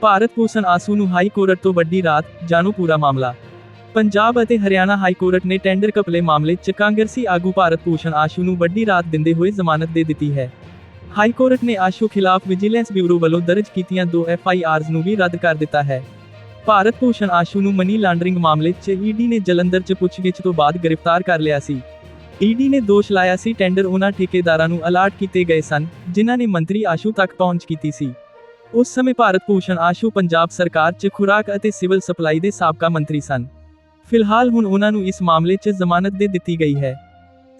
ਭਾਰਤ ਭੂਸ਼ਣ ਆਸੂ ਨੂੰ high court ਤੋਂ ਵੱਡੀ ਰਾਤ, ਜਾਣੂ ਪੂਰਾ ਮਾਮਲਾ। ਪੰਜਾਬ ਅਤੇ ਹਰਿਆਣਾ ਹਾਈ ਕੋਰਟ ਨੇ ਟੈਂਡਰ ਕਪਲੇ ਮਾਮਲੇ 'ਚ ਕਾਂਗਰਸੀ ਆਗੂ ਭਾਰਤ ਭੂਸ਼ਣ ਆਸ਼ੂ ਨੂੰ ਵੱਡੀ ਰਾਤ ਦਿੰਦੇ ਹੋਏ ਜ਼ਮਾਨਤ ਦੇ ਦਿੱਤੀ ਹੈ। ਹਾਈ ਕੋਰਟ ਨੇ ਆਸ਼ੂ ਖਿਲਾਫ ਵਿਜੀਲੈਂਸ ਬਿਊਰੋ ਵੱਲੋਂ ਦਰਜ ਕੀਤੀਆਂ ਦੋ ਐਫ ਆਈ ਆਰਜ਼ ਨੂੰ ਵੀ ਰੱਦ ਕਰ ਦਿੱਤਾ ਹੈ। ਭਾਰਤ ਭੂਸ਼ਣ ਆਸ਼ੂ ਨੂੰ ਮਨੀ ਲਾਂਡਰਿੰਗ ਮਾਮਲੇ 'ਚ ਈਡੀ ਨੇ ਜਲੰਧਰ 'ਚ ਪੁੱਛਗਿੱਛ ਤੋਂ ਬਾਅਦ ਗ੍ਰਿਫਤਾਰ ਕਰ ਲਿਆ ਸੀ। ਈਡੀ ਨੇ ਦੋਸ਼ ਲਾਇਆ ਸੀ ਟੈਂਡਰ ਉਹਨਾਂ ਠੇਕੇਦਾਰਾਂ ਨੂੰ ਅਲਾਟ ਕੀਤੇ ਗਏ ਸਨ, ਜਿਨ੍ਹਾਂ ਨੇ ਮੰਤਰੀ ਆਸ਼ੂ ਤੱਕ ਪਹੁੰਚ ਕੀਤੀ ਸੀ। ਉਸ ਸਮੇਂ ਭਾਰਤ ਭੂਸ਼ਣ ਆਸ਼ੂ ਪੰਜਾਬ ਸਰਕਾਰ 'ਚ ਖੁਰਾਕ ਅਤੇ ਸਿਵਲ ਸਪਲਾਈ ਦੇ ਸਾਬਕਾ ਮੰਤਰੀ ਸਨ। ਫਿਲਹਾਲ ਹੁਣ ਉਹਨਾਂ ਨੂੰ ਇਸ ਮਾਮਲੇ 'ਚ ਜ਼ਮਾਨਤ ਦੇ ਦਿੱਤੀ ਗਈ ਹੈ।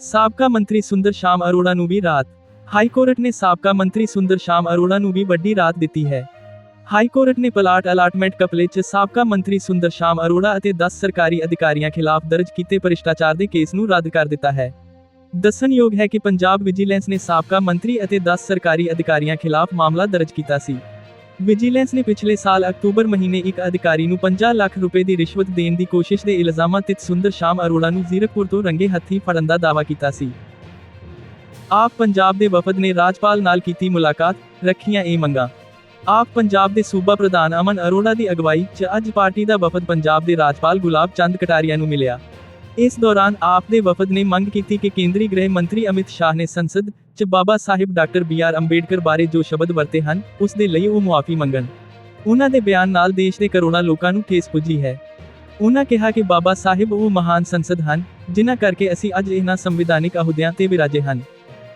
ਸਾਬਕਾ ਮੰਤਰੀ ਸੁੰਦਰ ਸ਼ਾਮ ਅਰੋੜਾ ਨੂੰ ਵੀ ਰਾਤ, ਹਾਈ ਕੋਰਟ ਨੇ ਸਾਬਕਾ ਮੰਤਰੀ ਸੁੰਦਰ ਸ਼ਾਮ ਅਰੋੜਾ ਨੂੰ ਵੀ ਵੱਡੀ ਰਾਤ ਦਿੱਤੀ ਹੈ। ਹਾਈ ਕੋਰਟ ਨੇ ਪਲਾਟ ਅਲਾਟਮੈਂਟ ਕਪਲੇ 'ਚ ਸਾਬਕਾ ਮੰਤਰੀ ਸੁੰਦਰ ਸ਼ਾਮ ਅਰੋੜਾ ਅਤੇ 10 ਸਰਕਾਰੀ ਅਧਿਕਾਰੀਆਂ ਖਿਲਾਫ ਦਰਜ ਕੀਤੇ ਭ੍ਰਿਸ਼ਟਾਚਾਰ ਦੇ ਕੇਸ ਨੂੰ ਰੱਦ ਕਰ ਦਿੱਤਾ ਹੈ। ਦੱਸਣਯੋਗ ਹੈ ਕਿ ਪੰਜਾਬ ਵਿਜੀਲੈਂਸ ਨੇ ਸਾਬਕਾ ਮੰਤਰੀ ਅਤੇ 10 ਸਰਕਾਰੀ ਅਧਿਕਾਰੀਆਂ ਖਿਲਾਫ ਮਾਮਲਾ ਦਰਜ ਕੀਤਾ ਸੀ। ਵਿਜੀਲੈਂਸ ਨੇ ਪਿਛਲੇ ਸਾਲ ਅਕਤੂਬਰ ਮਹੀਨੇ ਇੱਕ ਅਧਿਕਾਰੀ ਨੂੰ 50 ਲੱਖ ਰੁਪਏ ਦੀ ਰਿਸ਼ਵਤ ਦੇਣ ਦੀ ਕੋਸ਼ਿਸ਼ ਦੇ ਇਲਜ਼ਾਮਾਂ ਤੇ ਸੁੰਦਰ ਸ਼ਾਮ ਅਰੋੜਾ ਨੂੰ ਜ਼ੀਰਕਪੁਰ ਤੋਂ ਰੰਗੇ ਹੱਥੀਂ ਫੜਨ ਦਾ ਦਾਅਵਾ ਕੀਤਾ ਸੀ। ਆਪ ਪੰਜਾਬ ਦੇ ਵਫਦ ਨੇ ਰਾਜਪਾਲ ਨਾਲ ਕੀਤੀ ਮੁਲਾਕਾਤ, ਰੱਖੀਆਂ ਇਹ ਮੰਗਾਂ। ਆਪ ਪੰਜਾਬ ਦੇ ਸੂਬਾ ਪ੍ਰਧਾਨ ਅਮਨ ਅਰੋੜਾ ਦੀ ਅਗਵਾਈ 'ਚ ਅੱਜ ਪਾਰਟੀ ਦਾ ਵਫਦ ਪੰਜਾਬ ਦੇ ਰਾਜਪਾਲ ਗੁਲਾਬ ਚੰਦ ਕਟਾਰੀਆ ਨੂੰ ਮਿਲਿਆ। ਇਸ ਦੌਰਾਨ ਆਪ ਦੇ ਵਫਦ ਨੇ ਮੰਗ ਕੀਤੀ ਕਿ ਕੇਂਦਰੀ ਗ੍ਰਹਿ ਮੰਤਰੀ ਅਮਿਤ ਸ਼ਾਹ ਨੇ ਸੰਸਦ 'ਚ Baba Sahib doctor B R Ambedkar ਬਾਰੇ ਜੋ ਸ਼ਬਦ ਵਰਤੇ ਹਨ, ਉਸ ਦੇ ਲਈ ਉਹ ਮੁਆਫੀ ਮੰਗਣ। ਉਹਨਾਂ ਦੇ ਬਿਆਨ ਨਾਲ ਦੇਸ਼ ਦੇ ਕਰੋੜਾਂ ਲੋਕਾਂ ਨੂੰ ਠੇਸ ਪੁੱਜੀ ਹੈ। ਉਹਨਾਂ ਕਿਹਾ ਕਿ ਬਾਬਾ ਸਾਹਿਬ ਉਹ ਮਹਾਨ ਸੰਸਦ ਹਨ, ਜਿਨ੍ਹਾਂ ਕਰਕੇ ਅਸੀਂ ਅੱਜ ਇਹਨਾਂ ਸੰਵਿਧਾਨਿਕ ਅਹੁਦਿਆਂ ਤੇ ਵਿਰਾਜੇ ਹਨ।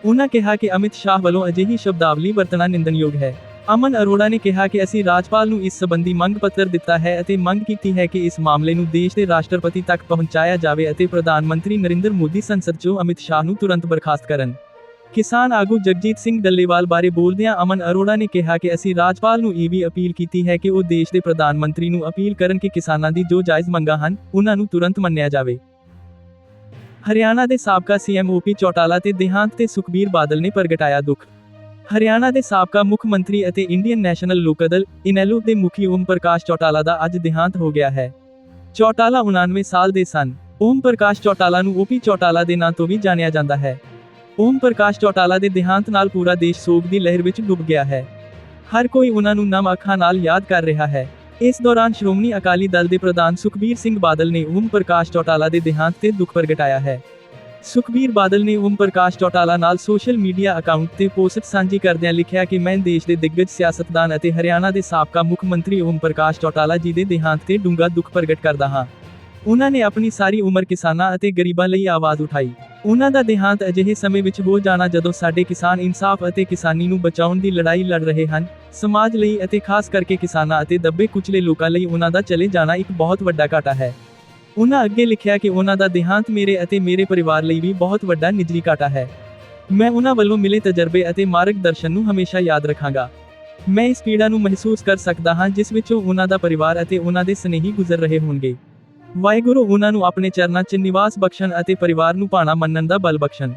ਉਹਨਾਂ ਕਿਹਾ ਕਿ ਅਮਿਤ ਸ਼ਾਹ ਵੱਲੋਂ ਅਜਿਹੀ ਸ਼ਬਦਾਵਲੀ ਵਰਤਣਾ ਨਿੰਦਣਯੋਗ ਹੈ। ਅਮਨ ਅਰੋੜਾ ਨੇ ਕਿਹਾ ਕਿ ਅਸੀਂ ਰਾਜਪਾਲ ਨੂੰ ਇਸ ਸਬੰਧੀ ਮੰਗ ਪੱਤਰ ਦਿੱਤਾ ਹੈ ਅਤੇ ਮੰਗ ਕੀਤੀ ਹੈ ਕਿ ਇਸ ਮਾਮਲੇ ਨੂੰ ਦੇਸ਼ ਦੇ ਰਾਸ਼ਟਰਪਤੀ ਤੱਕ ਪਹੁੰਚਾਇਆ ਜਾਵੇ ਅਤੇ ਪ੍ਰਧਾਨ ਮੰਤਰੀ ਨਰਿੰਦਰ ਮੋਦੀ ਸੰਸਦ 'ਚੋਂ ਅਮਿਤ ਸ਼ਾਹ ਨੂੰ ਤੁਰੰਤ ਬਰਖਾਸਤ ਕਰਨ। ਕਿਸਾਨ ਆਗੂ ਜਗਜੀਤ ਸਿੰਘ ਡੱਲੇਵਾਲ ਬਾਰੇ ਬੋਲਦਿਆਂ ਅਮਨ ਅਰੋੜਾ ਨੇ ਕਿਹਾ ਕਿ ਅਸੀਂ ਰਾਜਪਾਲ ਨੂੰ ਇਹ ਵੀ ਅਪੀਲ ਕੀਤੀ ਹੈ ਕਿ ਉਹ ਦੇਸ਼ ਦੇ ਪ੍ਰਧਾਨ ਮੰਤਰੀ ਨੂੰ ਅਪੀਲ ਕਰਨ ਕਿ ਕਿਸਾਨਾਂ ਦੀ ਜੋ ਜਾਇਜ਼ ਮੰਗਾਂ ਹਨ, ਉਹਨਾਂ ਨੂੰ ਤੁਰੰਤ ਮੰਨਿਆ ਜਾਵੇ। ਹਰਿਆਣਾ ਦੇ ਸਾਬਕਾ ਸੀਐਮ ਓਪੀ ਚੌਟਾਲਾ ਤੇ ਦੇਹਾਂਤ ਤੇ ਸੁਖਬੀਰ ਬਾਦਲ ਨੇ ਪ੍ਰਗਟਾਇਆ ਦੁੱਖ। ਹਰਿਆਣਾ ਦੇ ਸਾਬਕਾ ਮੁੱਖ ਮੰਤਰੀ ਅਤੇ ਇੰਡੀਅਨ ਨੈਸ਼ਨਲ ਲੋਕਦਲ ਇਨੈਲੋ ਦੇ ਮੁਖੀ ਓਮ ਪ੍ਰਕਾਸ਼ ਚੌਟਾਲਾ ਦਾ ਅੱਜ ਦੇਹਾਂਤ ਹੋ ਗਿਆ ਹੈ। ਚੌਟਾਲਾ 99 ਸਾਲ ਦੇ ਸਨ। ਓਮ ਪ੍ਰਕਾਸ਼ ਚੌਟਾਲਾ ਨੂੰ ਓਪੀ ਚੌਟਾਲਾ ਦੇ ਨਾਂ ਤੋਂ ਵੀ ਜਾਣਿਆ ਜਾਂਦਾ ਹੈ। ਓਮ ਪ੍ਰਕਾਸ਼ ਚੌਟਾਲਾ ਦੇ ਦੇਹਾਂਤ ਨਾਲ ਪੂਰਾ ਦੇਸ਼ ਸੋਗ ਦੀ ਲਹਿਰ ਵਿੱਚ ਡੁੱਬ ਗਿਆ ਹੈ। ਹਰ ਕੋਈ ਉਹਨਾਂ ਨੂੰ ਨਮ ਅੱਖਾਂ ਨਾਲ ਯਾਦ ਕਰ ਰਿਹਾ ਹੈ। ਇਸ ਦੌਰਾਨ ਸ਼੍ਰੋਮਣੀ ਅਕਾਲੀ ਦਲ ਦੇ ਪ੍ਰਧਾਨ ਸੁਖਬੀਰ ਸਿੰਘ ਬਾਦਲ ਨੇ ਓਮ ਪ੍ਰਕਾਸ਼ ਚੌਟਾਲਾ ਦੇ ਦੇਹਾਂਤ ਤੇ ਦੁੱਖ ਪ੍ਰਗਟਾਇਆ ਹੈ। ਸੁਖਬੀਰ ਬਾਦਲ ਨੇ ਓਮ ਪ੍ਰਕਾਸ਼ ਚੌਟਾਲਾ ਨਾਲ ਸੋਸ਼ਲ ਮੀਡੀਆ ਅਕਾਊਂਟ ਤੇ ਪੋਸਟ ਸਾਂਝੀ ਕਰਦਿਆਂ ਲਿਖਿਆ ਕਿ ਮੈਂ ਦੇਸ਼ ਦੇ ਦਿੱਗਜ ਸਿਆਸਤਦਾਨ ਅਤੇ ਹਰਿਆਣਾ ਦੇ ਸਾਬਕਾ ਮੁੱਖ ਮੰਤਰੀ ਓਮ ਪ੍ਰਕਾਸ਼ ਚੌਟਾਲਾ ਜੀ ਦੇ ਦੇਹਾਂਤ ਤੇ ਡੂੰਘਾ ਦੁੱਖ ਪ੍ਰਗਟ ਕਰਦਾ ਹਾਂ। ਉਹਨਾਂ ਨੇ ਆਪਣੀ ਸਾਰੀ ਉਮਰ ਕਿਸਾਨਾਂ ਅਤੇ ਗਰੀਬਾਂ ਲਈ ਆਵਾਜ਼ ਉਠਾਈ। ਉਹਨਾਂ ਦਾ ਦੇਹਾਂਤ ਅਜਿਹੇ ਸਮੇਂ ਵਿੱਚ ਹੋ ਜਾਣਾ ਜਦੋਂ ਸਾਡੇ ਕਿਸਾਨ ਇਨਸਾਫ ਅਤੇ ਕਿਸਾਨੀ ਨੂੰ ਬਚਾਉਣ ਦੀ ਲੜਾਈ ਲੜ ਰਹੇ ਹਨ, ਸਮਾਜ ਲਈ ਅਤੇ ਖਾਸ ਕਰਕੇ ਕਿਸਾਨਾਂ ਅਤੇ ਦੱਬੇ ਕੁਚਲੇ ਲੋਕਾਂ ਲਈ ਉਹਨਾਂ ਦਾ ਚਲੇ ਜਾਣਾ ਇੱਕ ਬਹੁਤ ਵੱਡਾ ਘਾਟਾ ਹੈ। ਉਹਨਾਂ ਅੱਗੇ ਲਿਖਿਆ ਕਿ ਉਹਨਾਂ ਦਾ ਦੇਹਾਂਤ ਮੇਰੇ ਅਤੇ ਮੇਰੇ ਪਰਿਵਾਰ ਲਈ ਵੀ ਬਹੁਤ ਵੱਡਾ ਨਿੱਜੀ ਘਾਟਾ ਹੈ। ਮੈਂ ਉਹਨਾਂ ਵੱਲੋਂ ਮਿਲੇ ਤਜਰਬੇ ਅਤੇ ਮਾਰਗਦਰਸ਼ਨ ਨੂੰ ਹਮੇਸ਼ਾ ਯਾਦ ਰੱਖਾਂਗਾ। ਮੈਂ ਇਸ ਪੀੜਾ ਨੂੰ ਮਹਿਸੂਸ ਕਰ ਸਕਦਾ ਹਾਂ ਜਿਸ ਵਿੱਚੋਂ ਉਹਨਾਂ ਦਾ ਪਰਿਵਾਰ ਅਤੇ ਉਹਨਾਂ ਦੇ ਸਨੇਹੀ ਗੁਜ਼ਰ ਰਹੇ ਹੋਣਗੇ। ਵਾਹਿਗੁਰੂ, ਉਹਨਾਂ ਨੂੰ ਆਪਣੇ ਚਰਨਾਂ 'ਚ ਨਿਵਾਸ ਬਖਸ਼ਣ ਅਤੇ ਪਰਿਵਾਰ ਨੂੰ ਭਾਣਾ ਮੰਨਣ ਦਾ ਬਲ ਬਖਸ਼ਣ।